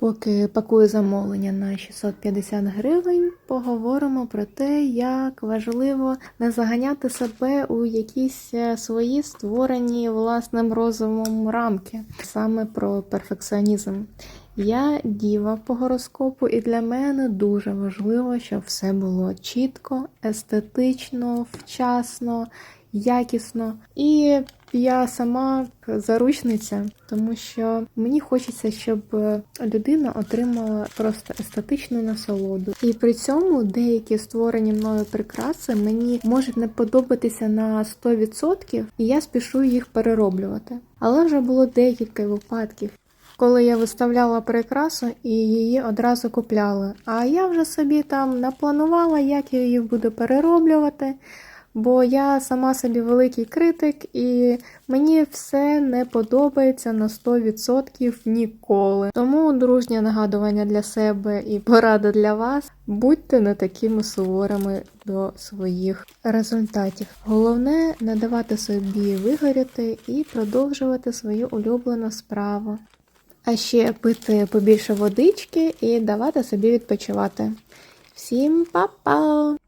Поки пакую замовлення на 650 гривень, поговоримо про те, як важливо не заганяти себе у якісь е, свої створені власним розумом рамки, саме про перфекціонізм. Я діва по гороскопу, і для мене дуже важливо, щоб все було чітко, естетично, вчасно, якісно. І я сама заручниця, тому що мені хочеться, щоб людина отримала просто естетичну насолоду. І при цьому деякі створені мною прикраси мені можуть не подобатися на 100%, і я спішу їх перероблювати. Але вже було декілька випадків. Коли я виставляла прикрасу і її одразу купляли. А я вже собі там напланувала, як я її буду перероблювати, бо я сама собі великий критик, і мені все не подобається на 100% ніколи. Тому дружнє нагадування для себе і порада для вас: будьте не такими суворими до своїх результатів. Головне не давати собі вигоріти і продовжувати свою улюблену справу. А ще пити побільше водички і давати собі відпочивати. Всім па-па!